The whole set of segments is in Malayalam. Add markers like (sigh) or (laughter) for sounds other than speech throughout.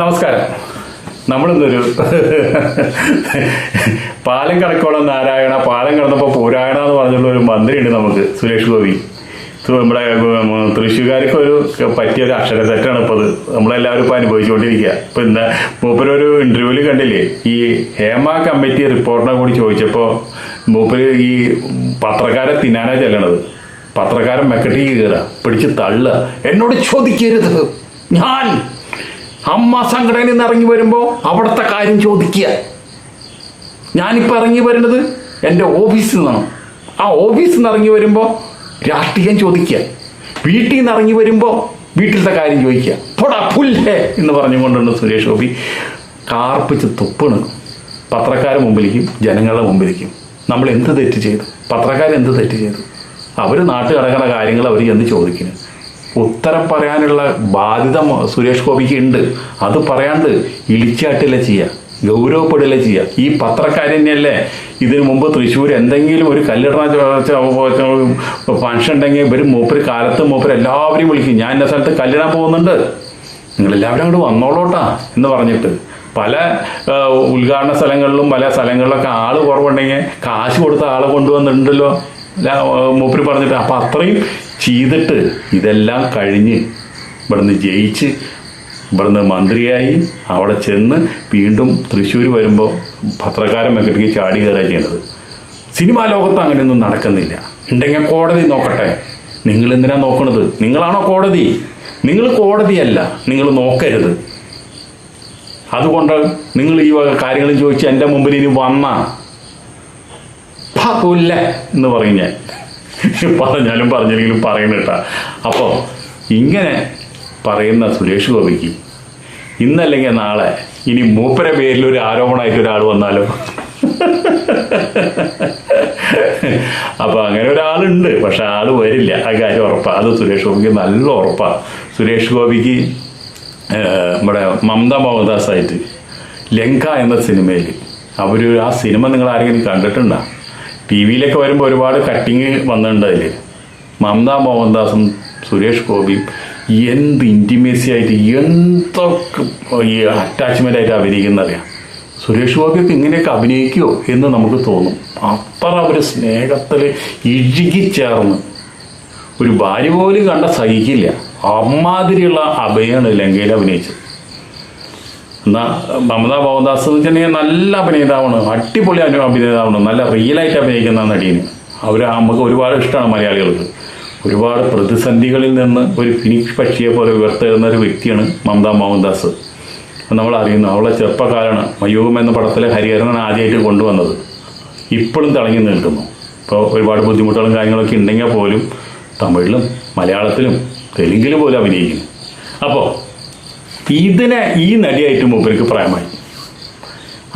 നമസ്കാരം. നമ്മളിന്നൊരു പാലം കണക്കോളം നാരായണ? പാലം കടന്നപ്പോൾ പോരായണ എന്ന് പറഞ്ഞുള്ള ഒരു മന്ത്രിയുണ്ട് നമുക്ക് സുരേഷ് ഗോപി. നമ്മുടെ തൃശ്ശൂർക്കാർക്ക് ഒരു പറ്റിയ ഒരു അക്ഷരത്തെറ്റാണ് ഇപ്പോൾ അത് നമ്മളെല്ലാവരും ഇപ്പോൾ അനുഭവിച്ചുകൊണ്ടിരിക്കുക. ഇപ്പം എന്താ മൂപ്പരൊരു ഇന്റർവ്യൂവിൽ കണ്ടില്ലേ? ഈ ഹേമ കമ്മിറ്റി റിപ്പോർട്ടിനെ കൂടി ചോദിച്ചപ്പോൾ മൂപ്പര് ഈ പത്രക്കാരെ തിന്നാനാ ചെല്ലണത്. പത്രക്കാരൻ മെക്കട്ടി കയറുക പിടിച്ച് തള്ളുക. എന്നോട് ചോദിക്കരുത്. ഞാൻ അമ്മ സംഘടനയിൽ നിന്ന് ഇറങ്ങി വരുമ്പോൾ അവിടുത്തെ കാര്യം ചോദിക്കുക. ഞാനിപ്പോൾ ഇറങ്ങി വരുന്നത് എന്റെ ഓഫീസിൽ നിന്നാണ്. ആ ഓഫീസിൽ നിന്ന് ഇറങ്ങി വരുമ്പോൾ രാഷ്ട്രീയം ചോദിക്കുക. വീട്ടിൽ നിന്ന് ഇറങ്ങി വരുമ്പോൾ വീട്ടിലത്തെ കാര്യം ചോദിക്കുക. പൊടാ പുല്ലേ എന്ന് പറഞ്ഞുകൊണ്ടുണ്ട് സുരേഷ് ഗോപി. കാർപ്പിച്ച് തുപ്പണ് പത്രക്കാരുടെ മുമ്പിലേക്കും ജനങ്ങളുടെ മുമ്പിലേക്കും നമ്മൾ എന്ത് തെറ്റ് ചെയ്തു? പത്രക്കാരെന്ത് തെറ്റ് ചെയ്തു? അവർ നാട്ടിൽ കിടക്കുന്ന കാര്യങ്ങൾ അവർ ചെന്ന് ചോദിക്കുന്നു. ഉത്തരം പറയാനുള്ള ബാധ്യത സുരേഷ് ഗോപിക്ക് ഉണ്ട്. അത് പറയാണ്ട് ഇളിച്ചാട്ടില്ല ചെയ്യുക ഗൗരവപ്പെടില്ല ചെയ്യുക ഈ പത്രക്കാർ തന്നെയല്ലേ ഇതിനു മുമ്പ് തൃശ്ശൂർ എന്തെങ്കിലും ഒരു കല്ലിടണ ഫംഗ്ഷൻ ഉണ്ടെങ്കിൽ ഇവർ മൂപ്പര് കാലത്ത് മൂപ്പര് എല്ലാവരും വിളിക്കും. ഞാൻ എന്റെ സ്ഥലത്ത് കല്ലിടാൻ പോകുന്നുണ്ട്. നിങ്ങളെല്ലാവരും അങ്ങോട്ട് വന്നോളൂട്ടാ എന്ന് പറഞ്ഞിട്ട്. പല ഉദ്ഘാടന സ്ഥലങ്ങളിലും പല സ്ഥലങ്ങളിലൊക്കെ ആൾ കുറവുണ്ടെങ്കിൽ കാശ് കൊടുത്ത ആളെ കൊണ്ടുവന്നിട്ടുണ്ടല്ലോ. മൂപ്പര് പറഞ്ഞിട്ട്. അപ്പം അത്രയും ചെയ്തിട്ട് ഇതെല്ലാം കഴിഞ്ഞ് ഇവിടുന്ന് ജയിച്ച് ഇവിടുന്ന് മന്ത്രിയായി അവിടെ ചെന്ന് വീണ്ടും തൃശ്ശൂർ വരുമ്പോൾ പത്രക്കാരൻ മെക്കറ്റിക്ക് ചാടി കയറുക ചെയ്യുന്നത് സിനിമാ ലോകത്ത് അങ്ങനെയൊന്നും നടക്കുന്നില്ല. ഉണ്ടെങ്കിൽ കോടതി നോക്കട്ടെ. നിങ്ങൾ എന്തിനാ നോക്കണത്? നിങ്ങളാണോ കോടതി? നിങ്ങൾ കോടതിയല്ല. നിങ്ങൾ നോക്കരുത്. അതുകൊണ്ട് നിങ്ങൾ ഈ വക കാര്യങ്ങളും ചോദിച്ച് എന്റെ മുമ്പിൽ ഇനി വന്ന. എന്ന് പറയും ഞാൻ. പറഞ്ഞാലും പറഞ്ഞില്ലെങ്കിലും പറയണ അപ്പോൾ ഇങ്ങനെ പറയുന്ന സുരേഷ് ഗോപിക്ക് ഇന്നല്ലെങ്കിൽ നാളെ ഇനി മൂപ്പര പേരിൽ ഒരു ആരോപണമായിട്ട് ഒരാൾ വന്നാലോ? അപ്പൊ അങ്ങനെ ഒരാളുണ്ട് പക്ഷെ ആൾ വരില്ല. ആ കാര്യം ഉറപ്പാണ് അത് സുരേഷ് ഗോപിക്ക് നല്ല ഉറപ്പാണ് സുരേഷ് ഗോപിക്ക് നമ്മുടെ മമത മോഹൻദാസായിട്ട് ലങ്ക എന്ന സിനിമയിൽ അവർ ആ സിനിമ നിങ്ങൾ ആരെങ്കിലും കണ്ടിട്ടുണ്ടോ? ടി വിയിലൊക്കെ വരുമ്പോൾ ഒരുപാട് കട്ടിങ് വന്നിട്ടുണ്ട് അതിൽ മമത മോഹൻദാസും സുരേഷ് ഗോപിയും. എന്ത് ഇന്റിമേസി ആയിട്ട് എന്തൊക്കെ ഈ അറ്റാച്ച്മെന്റ് ആയിട്ട് അഭിനയിക്കുന്നറിയാം സുരേഷ് ഗോപിയൊക്കെ ഇങ്ങനെയൊക്കെ അഭിനയിക്കുമോ എന്ന് നമുക്ക് തോന്നും. അത്ര ഒരു സ്നേഹത്തിൽ ഇഴുകിച്ചേർന്ന് ഒരു ഭാര്യ പോലും കണ്ട സഹിക്കില്ല. അമ്മാതിരിയുള്ള അഭയാണ് ലങ്കയിൽ അഭിനയിച്ചത്. എന്നാ മമതാ മോഹൻദാസ് എന്ന് വെച്ചിട്ടുണ്ടെങ്കിൽ നല്ല അഭിനേതാവാണ്. അടിപൊളി അഭിനേതാവാണ്. നല്ല റിയലായിട്ട് അഭിനയിക്കുന്ന നടീന് അവർ നമുക്ക് ഒരുപാട് ഇഷ്ടമാണ് മലയാളികൾക്ക്. ഒരുപാട് പ്രതിസന്ധികളിൽ നിന്ന് ഒരു ഫിനിക്സ് പക്ഷിയെ പോലെ ഉയർത്തുന്ന ഒരു വ്യക്തിയാണ് മമതാ മോഹൻദാസ് നമ്മൾ അറിയുന്നു അവളെ ചെറുപ്പക്കാരാണ് മയൂകം എന്ന പടത്തിലെ ഹരിഹരനാണ് ആദ്യമായിട്ട് കൊണ്ടുവന്നത്. ഇപ്പോഴും തിളങ്ങി നിൽക്കുന്നു. ഇപ്പോൾ ഒരുപാട് ബുദ്ധിമുട്ടുകളും കാര്യങ്ങളൊക്കെ ഉണ്ടെങ്കിൽ പോലും തമിഴിലും മലയാളത്തിലും തെലുങ്കിലും പോലും അഭിനയിക്കുന്നു. അപ്പോൾ ഇതിനെ ഈ നടിയായിട്ട് മൂപ്പർക്ക് പ്രേമായി.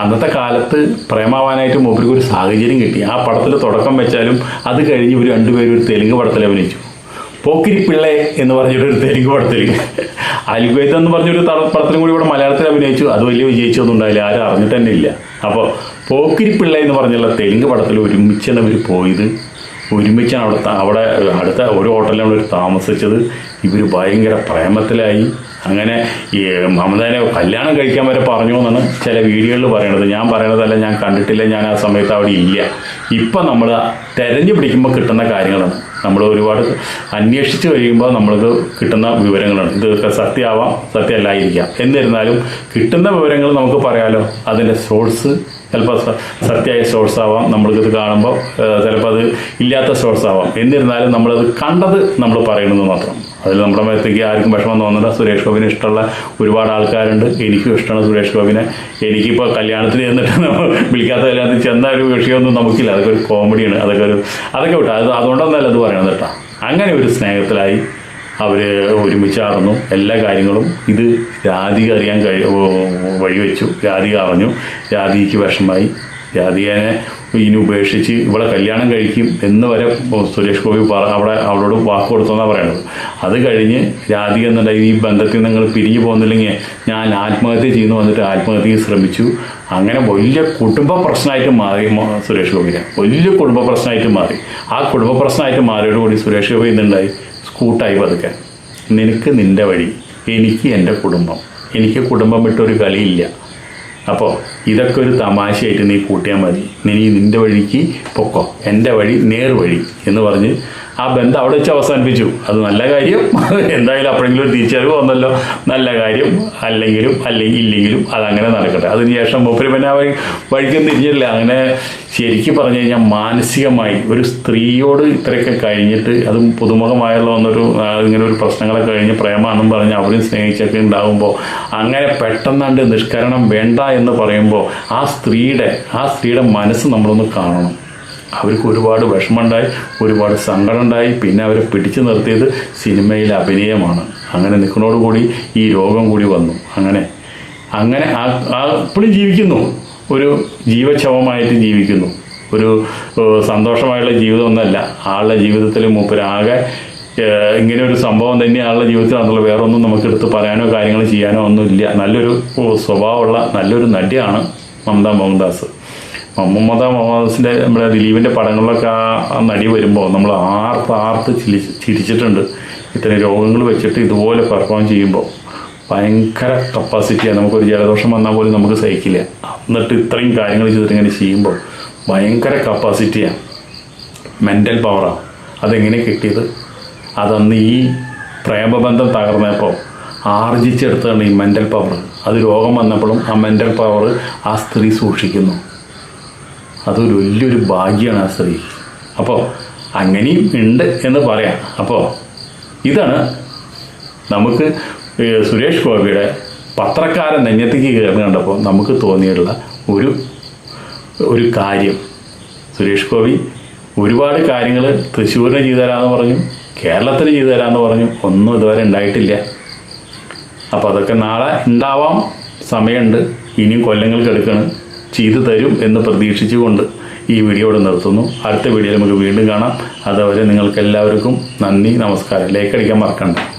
അന്നത്തെ കാലത്ത് പ്രേമാവാനായിട്ട് മൂപ്പർക്ക് ഒരു സാഹചര്യം കിട്ടി. ആ പടത്തിൽ തുടക്കം വെച്ചാലും അത് കഴിഞ്ഞ് ഇവർ രണ്ടുപേരും ഒരു തെലുങ്ക് പടത്തിൽ അഭിനയിച്ചു. പോക്കിരി പിള്ളെ എന്ന് പറഞ്ഞിട്ട് ഒരു തെലുങ്ക് പടത്തിൽ അൽഗോയത്ത് എന്ന് പറഞ്ഞൊരു പടത്തിലും കൂടി ഇവിടെ മലയാളത്തിൽ അഭിനയിച്ചു. അത് വലിയ വിജയിച്ചൊന്നും ഉണ്ടായില്ല. ആരും അറിഞ്ഞിട്ട് തന്നെ ഇല്ല. അപ്പോൾ പോക്കിരി പിള്ള എന്ന് പറഞ്ഞുള്ള തെലുങ്ക് പടത്തിൽ ഒരുമിച്ചാണ് ഇവർ പോയത്. ഒരുമിച്ചാണ് അവിടെ അവിടെ അടുത്ത ഒരു ഹോട്ടലിലാണ് അവർ താമസിച്ചത്. ഇവർ ഭയങ്കര പ്രേമത്തിലായി. അങ്ങനെ ഈ മമതനെ കല്യാണം കഴിക്കാൻ വരെ പറഞ്ഞു എന്നാണ് ചില വീഡിയോകളിൽ പറയണത്. ഞാൻ പറയണതല്ല ഞാൻ കണ്ടിട്ടില്ല ഞാൻ ആ സമയത്ത് അവിടെ ഇല്ല. ഇപ്പം നമ്മൾ തെരഞ്ഞു പിടിക്കുമ്പോൾ കിട്ടുന്ന കാര്യങ്ങളാണ്. നമ്മൾ ഒരുപാട് അന്വേഷിച്ച് കഴിയുമ്പോൾ നമ്മൾക്ക് കിട്ടുന്ന വിവരങ്ങളാണ്. ഇതൊക്കെ സത്യമാവാം സത്യമല്ലായിരിക്കാം. എന്നിരുന്നാലും കിട്ടുന്ന വിവരങ്ങൾ നമുക്ക് പറയാലോ? അതിന്റെ സോഴ്സ് ചിലപ്പോൾ സത്യമായ സോഴ്സ് ആവാം. നമ്മൾക്കിത് കാണുമ്പോൾ ചിലപ്പോൾ അത് ഇല്ലാത്ത സോഴ്സ് ആവാം. എന്നിരുന്നാലും നമ്മളത് കണ്ടത് നമ്മൾ പറയണമെന്ന് മാത്രം. അതിൽ നമ്മുടെ മേത്തേക്ക് ആർക്കും വിഷമം തോന്നണ്ട. സുരേഷ് ഗോപിനെ ഇഷ്ടമുള്ള ഒരുപാട് ആൾക്കാരുണ്ട്. എനിക്കും ഇഷ്ടമാണ് സുരേഷ് ഗോപിനെ. എനിക്കിപ്പോൾ കല്യാണത്തിന് ചെന്നിട്ട് വിളിക്കാത്ത കല്യാണത്തിൽ ചെന്ന ഒരു വിഷയമൊന്നും നമുക്കില്ല. അതൊക്കെ ഒരു കോമഡിയാണ്. അതൊക്കെ ഒരു അതൊക്കെ വിട്ടു? അത് അതുകൊണ്ടൊന്നല്ല അത് പറയണത് കേട്ടോ. അങ്ങനെ ഒരു സ്നേഹത്തിലായി അവർ ഒരുമിച്ചാർന്നു എല്ലാ കാര്യങ്ങളും ഇത് രാധിക അറിയാൻ കഴി വഴിവെച്ചു. രാധിക അറിഞ്ഞു. രാധികയ്ക്ക് വിഷമായി രാധികനെ ഇനി ഉപേക്ഷിച്ച് ഇവളെ കല്യാണം കഴിക്കും എന്ന് വരെ സുരേഷ് ഗോപി പറ അവിടെ അവളോട് വാക്ക് കൊടുത്തെന്നാണ് പറയണത്. അത് കഴിഞ്ഞ് രാധിക എന്നുണ്ടെങ്കിൽ ഈ ബന്ധത്തിൽ നിങ്ങൾ പിരിഞ്ഞു പോകുന്നില്ലെങ്കിൽ ഞാൻ ആത്മഹത്യ ചെയ്യുന്നു വന്നിട്ട് ആത്മഹത്യ ശ്രമിച്ചു. അങ്ങനെ വലിയ കുടുംബ പ്രശ്നമായിട്ട് മാറി സുരേഷ് ഗോപിനെ വലിയ കുടുംബ പ്രശ്നമായിട്ട് മാറി. ആ കുടുംബ പ്രശ്നമായിട്ട് മാറിയോടുകൂടി സുരേഷ് ഗോപി എന്തുണ്ടായി? സ്കൂട്ടായി പതുക്കെ. നിനക്ക് നിന്റെ വഴി. എനിക്ക് എന്റെ കുടുംബം. എനിക്ക് കുടുംബം വിട്ടൊരു കളിയില്ല. അപ്പോൾ ഇതൊക്കെ ഒരു തമാശയായിട്ട് നീ കൂട്ടിയാൽ മതി. നീ നിന്റെ വഴിക്ക് പൊക്കോ. എന്റെ വഴി നേർ വഴി എന്ന് പറഞ്ഞ് ആ ബന്ധം അവിടെ വെച്ച് അവസാനിപ്പിച്ചു. അത് നല്ല കാര്യം. (laughs) എന്തായാലും അപ്പോഴെങ്കിലും ഒരു തിരിച്ചറിവ് വന്നല്ലോ. നല്ല കാര്യം. അല്ലെങ്കിലും അല്ലെങ്കിൽ ഇല്ലെങ്കിലും അതങ്ങനെ നടക്കട്ടെ. അതിനുശേഷം മൂപ്പര് പിന്നെ അവർ വഴി വഴിക്കും തിരിഞ്ഞില്ല. അങ്ങനെ ശരിക്കും പറഞ്ഞു കഴിഞ്ഞാൽ മാനസികമായി ഒരു സ്ത്രീയോട് ഇത്രയൊക്കെ കഴിഞ്ഞിട്ട് അതും പുതുമുഖമായുള്ള വന്നൊരു ഇങ്ങനെ ഒരു പ്രശ്നങ്ങളൊക്കെ കഴിഞ്ഞ് പ്രേമാണെന്നും പറഞ്ഞ് അവരും സ്നേഹിച്ചൊക്കെ ഉണ്ടാകുമ്പോൾ അങ്ങനെ പെട്ടെന്നാണ്ട് നിഷ്കരണം വേണ്ട എന്ന് പറയുമ്പോൾ ആ സ്ത്രീയുടെ ആ സ്ത്രീയുടെ മനസ്സ് നമ്മളൊന്ന് കാണണം. അവർക്ക് ഒരുപാട് വിഷമമുണ്ടായി ഒരുപാട് സങ്കടമുണ്ടായി. പിന്നെ അവരെ പിടിച്ചു നിർത്തിയത് സിനിമയിലെ അഭിനയമാണ്. അങ്ങനെ നിൽക്കുന്നതോടുകൂടി ഈ രോഗം കൂടി വന്നു. അങ്ങനെ അങ്ങനെ ഇപ്പോഴും ജീവിക്കുന്നു. ഒരു ജീവച്ഛവമായിട്ട് ജീവിക്കുന്നു. ഒരു സന്തോഷമായുള്ള ജീവിതമൊന്നല്ല. ആളുടെ ജീവിതത്തിൽ മൂപ്പരാകെ ഇങ്ങനെ ഒരു സംഭവം തന്നെ ആളുടെ ജീവിതത്തിൽ നടന്നുള്ള വേറെ ഒന്നും നമുക്ക് എടുത്ത് പറയാനോ കാര്യങ്ങൾ ചെയ്യാനോ ഒന്നുമില്ല. നല്ലൊരു സ്വഭാവമുള്ള നല്ലൊരു നടിയാണ് മമത മോഹൻദാസ്. മമ്മൂമ്മദ മോഹൻദാസിന്റെ നമ്മുടെ ദിലീപിന്റെ പടങ്ങളിലൊക്കെ ആ നടി വരുമ്പോൾ നമ്മൾ ആർത്ത് ആർത്ത് ചിരി ചിരിച്ചിട്ടുണ്ട്. ഇത്തരം രോഗങ്ങൾ വെച്ചിട്ട് ഇതുപോലെ പെർഫോം ചെയ്യുമ്പോൾ ഭയങ്കര കപ്പാസിറ്റിയാണ് നമുക്കൊരു ജലദോഷം വന്നാൽ പോലും നമുക്ക് സഹിക്കില്ല. എന്നിട്ട് ഇത്രയും കാര്യങ്ങൾ ചെയ്തിട്ട് ഇങ്ങനെ ചെയ്യുമ്പോൾ ഭയങ്കര കപ്പാസിറ്റിയാണ് മെന്റൽ പവറാണ് അതെങ്ങനെ കിട്ടിയത്? അതന്ന് ഈ പ്രേമബന്ധം തകർന്നപ്പോൾ ആർജിച്ചെടുത്താണ് ഈ മെന്റൽ പവർ അത് രോഗം വന്നപ്പോഴും ആ മെന്റൽ പവർ ആ സ്ത്രീ സൂക്ഷിക്കുന്നു. അതൊരു വലിയൊരു ഭാഗ്യമാണ് ആ സ്ത്രീ. അപ്പോൾ അങ്ങനെയും ഉണ്ട് എന്ന് പറയാം. അപ്പോൾ ഇതാണ് നമുക്ക് സുരേഷ് ഗോപിയുടെ പത്രക്കാരൻ നെഞ്ഞത്തേക്ക് കയറി കണ്ടപ്പോൾ നമുക്ക് തോന്നിയിട്ടുള്ള ഒരു ഒരു കാര്യം. സുരേഷ് ഗോപി ഒരുപാട് കാര്യങ്ങൾ തൃശ്ശൂരിന് ചെയ്തു തരാമെന്ന് പറഞ്ഞു കേരളത്തിന് ചെയ്തു തരാമെന്ന് പറഞ്ഞു ഒന്നും ഇതുവരെ ഉണ്ടായിട്ടില്ല. അപ്പോൾ അതൊക്കെ നാളെ ഉണ്ടാവാം. സമയമുണ്ട്. ഇനിയും കൊല്ലങ്ങൾക്ക് എടുക്കണം. ചെയ്തു തരും എന്ന് പ്രതീക്ഷിച്ചുകൊണ്ട് ഈ വീഡിയോ ഇവിടെ നിർത്തുന്നു. അടുത്ത വീഡിയോയിൽ നമുക്ക് വീണ്ടും കാണാം. അതുവരെ നിങ്ങൾക്കെല്ലാവർക്കും നന്ദി നമസ്കാരം. ലൈക്ക് അടിക്കാൻ മറക്കണ്ട.